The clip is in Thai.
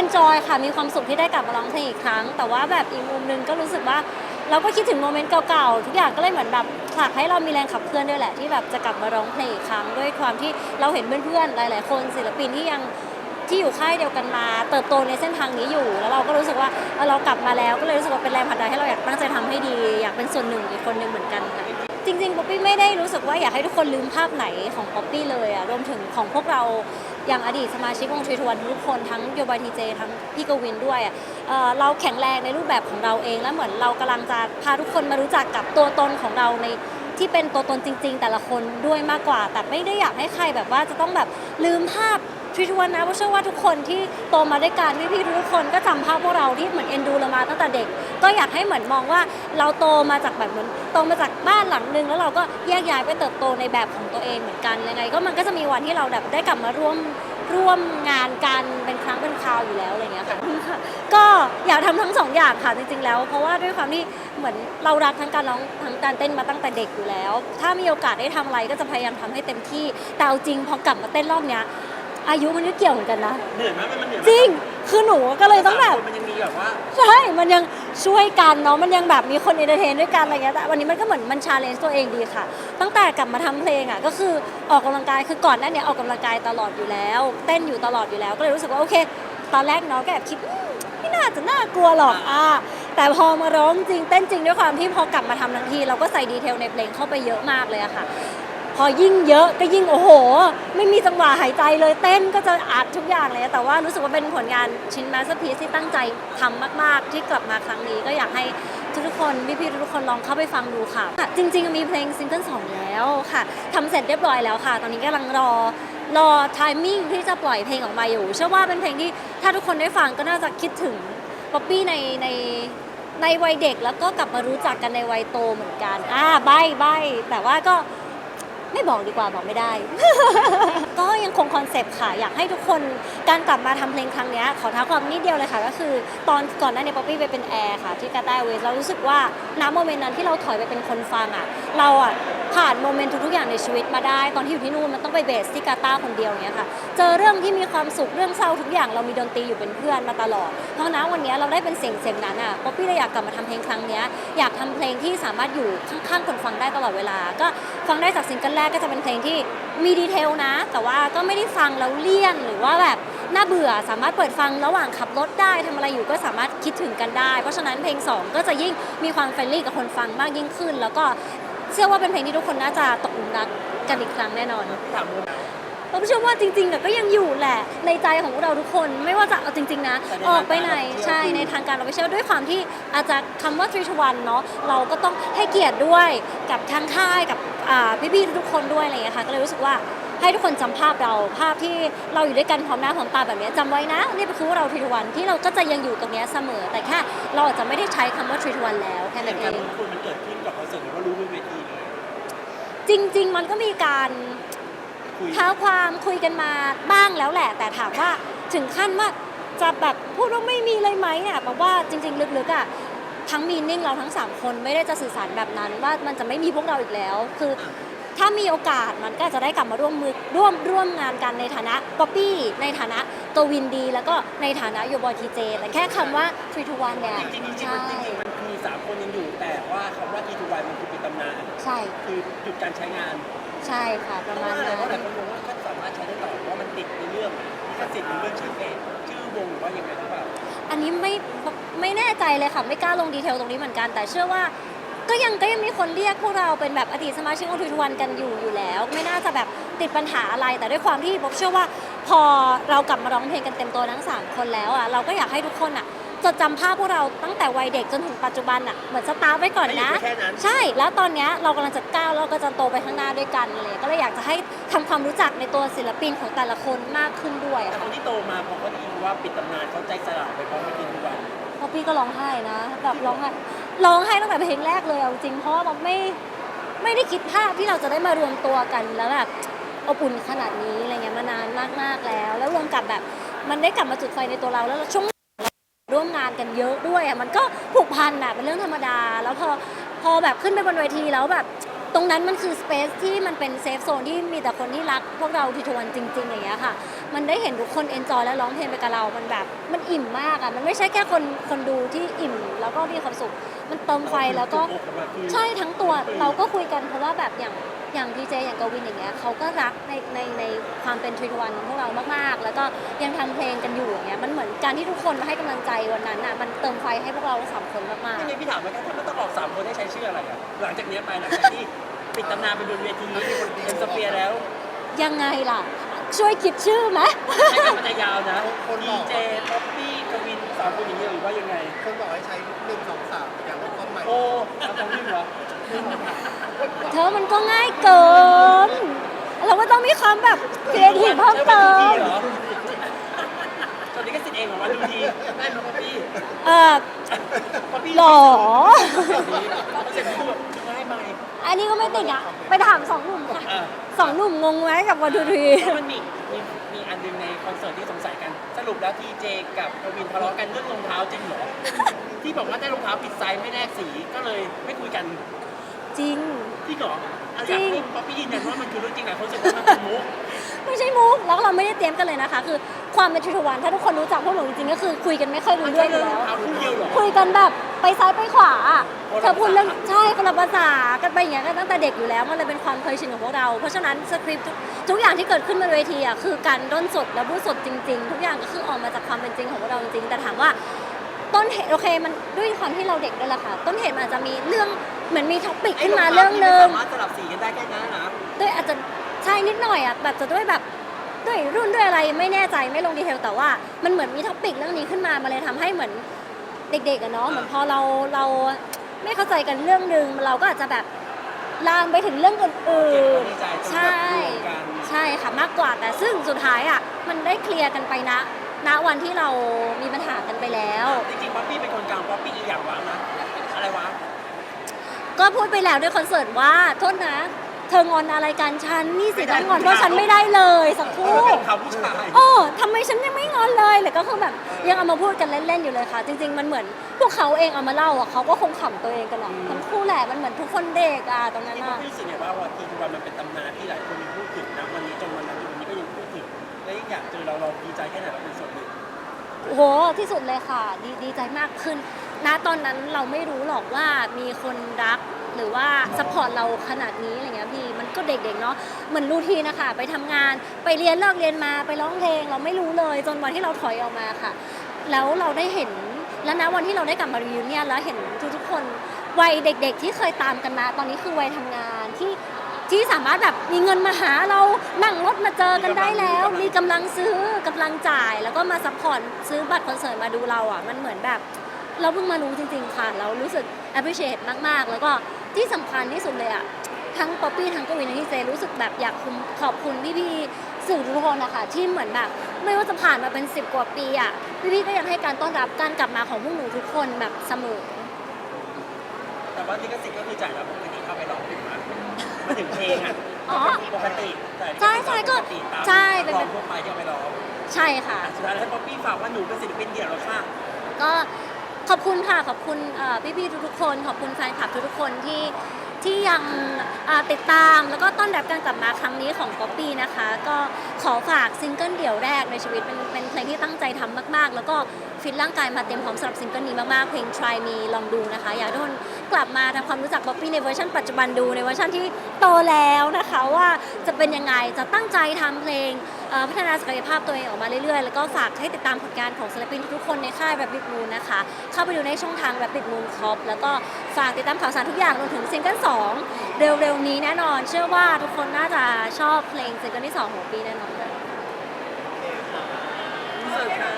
enjoy ค่ะมีความสุขที่ได้กลับมาร้องเพลงอีกครั้ง แต่ว่าแบบอีกมุมนึงก็รู้สึกว่าเราก็คิดถึงโมเมนต์เก่าๆ ทุกอย่างก็เลยเหมือนแบบผลักให้เรามีแรงขับเคลื่อนด้วยแหละ ที่แบบจะกลับมาร้องเพลงอีกครั้ง ด้วยความที่เราเห็นเพื่อนๆ หลาย ๆ คนศิลปินที่ยังที่อยู่ค่ายเดียวกันมา เติบโตในเส้นทางนี้อยู่ แล้วเราก็รู้สึกว่าเรากลับมาแล้วก็เลยรู้สึกว่าเป็นแรงผลักดันให้เราอยากตั้งใจทำให้ดี อยากเป็นส่วนหนึ่งอีกคนหนึ่งเหมือนกันค่ะ จริงๆป๊อปปี้ไม่ได้รู้สึกว่าอยากให้ทุกคนลืมภาพไหนของป๊อปปี้เลยอะรวมถึงของพวกเราอย่างอดีตสมาชิกวงทรีทวนทุกคนทั้งโยบายทีเจทั้งพี่กวินด้วยอะเอ่อเราแข็งแรงในรูปแบบของเราเองแล้วเหมือนเรากำลังจะพาทุกคนมารู้จักกับตัวตนของเราในที่เป็นตัวตนจริง ๆ แต่ละคนด้วยมากกว่า แต่ไม่ได้อยากให้ใครแบบว่าจะต้องแบบลืมภาพ ทรีทวนนะเพราะเชื่อว่าทุกคนที่โตมาด้วยกันพี่ๆทุกคนก็จำภาพพวกเราที่เหมือนเอ็นดูเรามาตั้งแต่เด็ก ก็อยากให้เหมือนมองว่าเราโตมาจากแบบเหมือนโตมาจากบ้านหลังหนึ่งแล้วเราก็แยกย้ายไปเติบโตในแบบของตัวเองเหมือนกันยังไง ก็มันก็จะมีวันที่เราแบบได้กลับมาร่วมร่วมงานกันเป็นครั้งเป็นคราวอยู่แล้วอะไรเงี้ยค่ะก็อยากทำทั้งสองอย่างค่ะจริงๆแล้ว เพราะว่าด้วยความที่เหมือนเรารักทั้งการร้องทั้งการเต้นมาตั้งแต่เด็กอยู่แล้ว ถ้ามีโอกาสได้ทำอะไรก็จะพยายามทำให้เต็มที่แต่เอาจริงพอกลับมาเต้นรอบเนี้ย อายุมันก็เกี่ยวเหมือนกันนะ เหนื่อยไหมมันมันเหนื่อยไหมจริง คือหนูก็เลยต้องแบบสามคนมันยังมีแบบว่า ใช่ มันยังช่วยกันเนาะ มันยังแบบมีคนเอนเตอร์เทนด้วยกันอะไรเงี้ย แต่วันนี้มันก็เหมือนมันชาเลนจ์ตัวเองดีค่ะ ตั้งแต่กลับมาทำเพลงอะ ก็คือออกกำลังกาย คือก่อนหน้าเนี้ยออกกำลังกายตลอดอยู่แล้ว เต้นอยู่ตลอดอยู่แล้ว ก็เลยรู้สึกว่าโอเค ตอนแรกเนาะก็แอบคิดอืมไม่น่าจะน่ากลัวหรอก อะแต่พอมาร้องจริงเต้นจริงด้วยความที่พอกลับมาทำทั้งที เราก็ใส่ดีเทลในเพลงเข้าไปเยอะมากเลยอะค่ะ พอยิ่งเยอะก็ยิ่งโอ้โห ไม่มีจังหวะหายใจเลยเต้นก็จะอัดทุกอย่างเลย แต่ว่ารู้สึกว่าเป็นผลงานชิ้นมาสเตอร์พีซที่ตั้งใจทำมาก ๆ ที่กลับมาครั้งนี้ก็อยากให้ทุกคนพี่ๆทุกคนลองเข้าไปฟังดูค่ะ จริง ๆ มีเพลงซิงเกิลสองแล้วค่ะทำเสร็จเรียบร้อยแล้วค่ะ ตอนนี้กำลังรอรอทมมิ่งที่จะปล่อยเพลงออกมาอยู่เชื่อว่าเป็นเพลงที่ถ้าทุกคนได้ฟังก็น่าจะคิดถึงป๊อปปี้ในในในวัยเด็กแล้วก็กลับมารู้จักกันในวัยโตเหมือนกัน อ่าใบใบแต่ว่าก็ ไม่บอกดีกว่าบอกไม่ได้ ก็ยังคงคอนเซปต์ค่ะ อยากให้ทุกคนการกลับมาทำเพลงครั้งนี้ขอท้าความนิดเดียวเลยค่ะ ก็คือตอนก่อนหน้านี้ป๊อปปี้ไปเป็นแอร์ค่ะ ที่กาตาเวสเรารู้สึกว่าณโมเมนต์นั้นที่เราถอยไปเป็นคนฟังอะเราอะผ่านโมเมนต์ทุกๆอย่างในชีวิตมาได้ ตอนที่อยู่ที่นู่นมันต้องไปเบสที่กาตาคนเดียวเนี้ยค่ะ เจอเรื่องที่มีความสุขเรื่องเศร้าทุกอย่างเรามีดนตรีอยู่เป็นเพื่อนมาตลอดเพราะนะวันนี้เราได้เป็นเสียงเสียงนั้นอะป๊อปปี้เลยอยากกลับมาทำเพลงครั้งนี้อยากทำเพลงที่สามารถอยู่ข้างๆคนฟังได้ตลอดเวลา ก็ฟังได้จากซิงเกิลแรกก็จะเป็นเพลงที่มีดีเทลนะ แต่ว่าก็ไม่ได้ฟังแล้วเลี่ยนหรือว่าแบบน่าเบื่อสามารถเปิดฟังระหว่างขับรถได้ทำอะไรอยู่ก็สามารถคิดถึงกันได้ เพราะฉะนั้นเพลงสองก็จะยิ่งมีความเฟรนลี่กับคนฟังมากยิ่งขึ้น แล้วก็เชื่อว่าเป็นเพลงที่ทุกคนน่าจะตกหลุมรักกันอีกครั้งแน่นอนถามมุมผมเชื่อว่าจริงๆอะก็ยังอยู่แหละ ในใจของพวกเราทุกคนไม่ว่าจะเอาจริง ๆ นะ ออกไปไหนใช่ในทางการเราไปเชื่อด้วยความที่อาจจะคำว่าทรีทวันเนาะเราก็ต้องให้เกียรติด้วยกับทางค่ายกับอ่า พี่ๆทุกๆคนด้วยอะไรอย่างเงี้ยค่ะก็เลยรู้สึกว่าให้ทุกคนจำภาพเราภาพที่เราอยู่ด้วยกันพร้อมหน้าพร้อมตาแบบเนี้ยจำไว้นะนี่คือพวกเราทรีทวันที่เราก็จะยังอยู่ตรงเนี้ยเสมอ แต่แค่เราอาจจะไม่ได้ใช้คำว่าทรีทวันแล้วแค่เหนั้ตุนเอการณ์งที่คุณมันเกิดขึ้นกับคอนเสิร์ตหรือว่ารู้บนเวทีเลยจริง ๆ มันก็มีการคุยเท้าความคุยกันมาบ้างแล้วแหละ แต่ถามว่าถึงขั้นว่าจะแบบพูดว่าไม่มีเลยไหมเนี่ยบอกว่าจริง ๆ ลึกๆอะ ทั้งมีนิ่งเราทั้ง 3 คนไม่ได้จะสื่อสารแบบนั้น ว่ามันจะไม่มีพวกเราอีกแล้ว คือถ้ามีโอกาสมันก็จะได้กลับมาร่วมมือร่วมร่วมงานกันในฐานะป๊อปปี้ในฐานะตัววินดี แล้วก็ในฐานะโยบอยทีเจแต่แค่คำว่าทรีทูวันเนี่ยจริงๆจริงๆใช่มันจริงๆมันมีสามคนยังอยู่แต่ว่าคำว่าทีทูวันมันคือเป็นตำนาน ใช่คือหยุดการใช้งานใช่ค่ะประมาณเพนั้ราะว่าอะไรนเพราะหลายคนมองว่าก็สามารถใช้ได้ต่อเพราะว่ามันติดในเรื่องลิขสิทธิ์ในเรื่องชื่อเพจชื่อวงหรือว่ายังไงหรือเปล่า อันนี้ไม่ไม่แน่ใจเลยค่ะ ไม่กล้าลงดีเทลตรงนี้เหมือนกัน แต่เชื่อว่า ก็ยังก็ยังมีคนเรียกพวกเราเป็นแบบอดีตสมาชิกของทุกวันกันอยู่อยู่แล้ว ไม่น่าจะแบบติดปัญหาอะไร แต่ด้วยความที่บอกเชื่อว่า พอเรากลับมาร้องเพลงกันเต็มตัวทั้งสามคนแล้วอะเราก็อยากให้ทุกคนอะจดจำภาพพวกเราตั้งแต่วัยเด็กจนถึงปัจจุบันอะเหมือนสตาร์ทไว้ก่อนนะ ไม่หยุดแค่นั้น ใช่แล้วตอนเนี้ยเรากำลังจะก้าวแล้วก็จะโตไปข้างหน้าด้วยกันเลยก็เลยอยากจะให้ ทำความรู้จักในตัวศิลปินของแต่ละคนมากขึ้นด้วยแต่ค่ะคนที่โตมาพอเขาได้ยินว่าปิดตำนานเขาใจสลายไปพร้อมกับทีทูวันเพราะพี่ก็ร้องไห้นะแบบร้องไห้ร้องไห้ตั้งแต่เพลงแรกเลยเอาจริงเพราะว่ามันไม่ไม่ได้คิดภาพที่เราจะได้มารวมตัวกันแล้วแบบอบอุ่นขนาดนี้อะไรเงี้ยมานานมากๆแล้ว แล้วรวมกับแบบมันได้กลับมาจุดไฟในตัวเราแล้วช่วงร่วมงานกันเยอะด้วยอะมันก็ผูกพันอะเป็นเรื่องธรรมดา แล้วพอพอแบบขึ้นไปบนเวทีแล้วแบบโต รงนั้นมันคือสเปซที่มันเป็นเซฟโซนที่มีแต่คนที่รักพวกเราทีทวนจริงๆอย่างเงี้ยค่ะ มันได้เห็นทุกคนเอนจอยและร้องเพลงไปกับเรา มันแบบมันอิ่มมากอะ มันไม่ใช่แค่คนคนดูที่อิ่ม แล้วก็มีความสุข มันเติมไฟแล้วก็จุอกออกมาคือใช่ทั้งตัวเราก็คุยกันเพราะว่าแบบอย่าง อย่างพีเจอย่างกวินอย่างเงี้ยเขาก็รักในในในความเป็นทรีวันของพวกเรามากๆ แล้วก็ยังทำเพลงกันอยู่อย่างเงี้ยมันเหมือนการที่ทุกคนมาให้กำลังใจวันนั้นอะมันเติมไฟให้พวกเราทั้งสามคนมากไม่งั้นพี่ถามว่าถ้าไม่ต้องออกสามคนให้ใช้ชื่ออะไรอะหลังจากเนี้ยไปหลังจากที่ปิดตำนานไปบนเวทีเป็นสเปียร์แล้วๆยังไงล่ะ ช่วยคิดชื่อไหมให้มันจะยาวนะดีเจป๊อปปี้กวินสามคนอย่างเงี้ยหรือว่ายังไงคนบอกให้ใช้หนึ่งสองสามอย่างเป็นต้นใหม่โอ้เอาตรงนี้เหรอ เธอมันก็ง่ายเกิน เราก็ต้องมีความแบบครีเอทีฟเพิ่มเติมเหรอตอนนี้ก็สิทธิ์เองเหรอวันดูทีได้ไหมป๊อปปี้เออป๊อปปี้หรอ เสร็จพูดง่ายไหมอันนี้ก็ไม่ติดอะ ไปถามสองหนุ่มค่ะอ่าสองหนุ่มงงไหมกับวันทูทีแล้วมันมีมีมีอันหนึงในคอนเสิร์ตที่สงสัยกันสรุปแล้วทีเจกับกวินทะเลาะกันเรื่องรองเท้าจริงเหรอที่บอกว่าได้รองเท้าผิดไซส์ไม่แลกสีก็เลยไม่คุยกัน จริงจริงเหรอเอาอยากจริให้งป๊อปปี้ยืนยันว่ามันคือเรื่องจริงแหละเขารู้สึกว่ามันเป็นมุกไม่ใช่มุกแล้วเราไม่ได้เตรียมกันเลยนะคะ คือความเป็นทรวันถ้าทุกคนรู้จักพวกหนูจริงๆก็คือคุยกันไม่ค่อยรู้มันเรื่แค่องอเรื่อยู่งรแล้องวเท้าคู่เดียวเหรอ คุยกันแบบไปซ้ายไปขวาอะคนละเธอพูดเรื่องภาษาใช่คนละภาษากันไปอย่างเงี้ยกันตั้งแต่เด็กอยู่แล้ว มันเลยเป็นความเคยชินของพวกเรา เพราะฉะนั้นสคริปต์ทุกทุกอย่างที่เกิดขึ้นบนเวทีอะคือการด้นสดและพูดสดจริง ๆ ทุกอย่างก็คือออกมาจากความเป็นจริงของพวกเราจริงๆแต่ถามว่า ต้นเหตุโอเคมันด้วยความที่เราเด็กด้วยแหละค่ะ ต้นเหตุมันอาจจะมีเรื่อง เหมือนมีท็อปิกขึ้นมาเรื่องหนึ่งไรองเท้าที่ไม่สามารถสลับสีกันได้แค่นั้นนะ ด้วยอาจจะใช่นิดหน่อยอะแบบจะด้วยแบบด้วยรุ่นด้วยอะไรไม่แน่ใจไม่ลงดีเทลแต่ว่ามันเหมือนมีท็อปิกเรื่องนี้ขึ้นมามันเลยทำให้เหมือนเด็กๆอะเนาะเหมือนพอเราเราไม่เข้าใจกันเรื่องหนึ่งเราก็อาจจะแบบลามไปถึงเรื่องอื่เก็บนไว้ในใจจนๆแบบใช่รวมกัน ใช่ค่ะมากกว่าแต่ซึ่งสุดท้ายอะมันได้เคลียร์กันไปนะณวันที่เรามีปัญหากันไปแล้ว จริงๆป๊อปปี้เป็นคนกลางป๊อปปี้อีกอย่างวะนะอะไรวะ ก็พูดไปแล้วด้วยคอนเสิร์ตว่าโทษนะ เธองอนอะไรกันฉันนี่สิต้องงอนเพราะฉันไม่ได้เลยสักคเอรู่อเป็นรองเท้าผู้ชายโอ้ทำไมฉันยังไม่งอนเลยเลยก็คือแบบยังเอามาพูดกันเล่นๆอยู่เลยค่ะ จริง ๆ มันเหมือนพวกเขาเองเอามาเล่าอะเขาก็คงขำตัวเองกันอะทั้งคู่แหละมันเหมือนทุกคนเด็กอะตรงนั้นที่ป๊ออะปปี้รู้สึกไงว่าวันทีทุกวันมันเป็นตำนานที่หลายคนยังพูดถึงนะวันนี้จนวันนั้นจนวันนี้ก็ยังพูดถึงและยิ่งอยากเจอเราเราดีใจแค่ไหนเราเป็นส่วนหนึ่ง โหที่สุดเลยค่ะ ดีดีใจมากขึ้นณตอนนั้นเราไม่รู้หรอกว่ามีคนรักหรือว่าซัพพอร์ตเราขนาดนี้อะไรเงี้ยพี่มันก็เด็กๆเนาะเหมือนรูทีนนะคะไปทำงานไปเรียนเลิกเรียนมาไปร้องเพลงเราไม่รู้เลย จนวันที่เราถอยออกมาค่ะ แล้วเราได้เห็นแล้วนะวันที่เราได้กลับมารีวิวเนี่ยแล้วเห็นทุกๆคนวัยเด็ก ๆ ที่เคยตามกันมา ตอนนี้คือวัยทำงานที่ ที่สามารถแบบมีเงินมาหาเรานั่งรถมาเจอกันได้แล้ว มีกำลังซื้อกำลังจ่าย แล้วก็มาซัพพอร์ตซื้อบัตรคอนเสิร์ตมาดูเราอะ มันเหมือนแบบ เราเพิ่งมารู้จริง ๆ ค่ะ เรารู้สึก appreciate มาก ๆ แล้วก็ที่สำคัญที่สุดเลยอะ ทั้งป๊อปปี้ทั้งกวินและที่เจรู้สึกแบบอยากคุมขอบคุณพี่ๆสื่อทุกคนนะคะที่เหมือนแบบ ไม่ว่าจะผ่านมาเป็น 10 กว่าปีอะพี่ๆก็ยังให้การต้อนรับการกลับมาของพวกหนูทุกคนแบบเสมอ แต่ว่าลิขสิทธิ์ก็คือจ่ายแล้วปกติเข้าไปร้องเพลงมา มาถึงเพลงอะอ๋อ ปกติแต่ใช่ใช่ก็ปติตามใช่เป็นร้องทั่วไปที่เอาไปร้องใช่ค่ะอะ สุดท้ายแล้วให้ป๊อปปี้ฝากว่าหนูเป็นศิลปินเดี่ยวแล้วค่ะก็ขอบคุณค่ะขอบคุณเอ่อพี่ๆทุกๆคน ขอบคุณแฟนคลับทุกๆคนที่ที่ยังอ่าติดตามแล้วก็ต้อนรับการกลับมาครั้งนี้ของป๊อปปี้นะคะ ก็ขอฝากซิงเกิลเดี่ยวแรกในชีวิตเป็นเป็นเพลงที่ตั้งใจทำมาก ๆ แล้วก็ฟิตร่างกายมาเต็มพร้อมสำหรับซิงเกิลนี้มากๆเพลง Try Me ลองดูนะคะ อยากให้ทุกคน กลับมาทำความรู้จักป๊อปปี้ในเวอร์ชันปัจจุบันดูในเวอร์ชันที่โตแล้วนะคะว่าจะเป็นยังไงจะตั้งใจทำเพลงเอ่อพัฒนาศักยภาพตัวเองออกมาเรื่อยๆ แล้วก็ฝากให้ติดตามผลงานของศิลปินทุกๆคนในค่าย Rabbit Moon นะคะ เข้าไปดูในช่องทาง Rabbit Moon Corp แล้วก็ฝากติดตามข่าวสารทุกอย่างรวมถึงซิงเกิล2เร็วๆนี้แน่นอน เชื่อว่าทุกคนน่าจะชอบเพลงซิงเกิลที่2ของปีแน่นอนรู้สึกค่ะ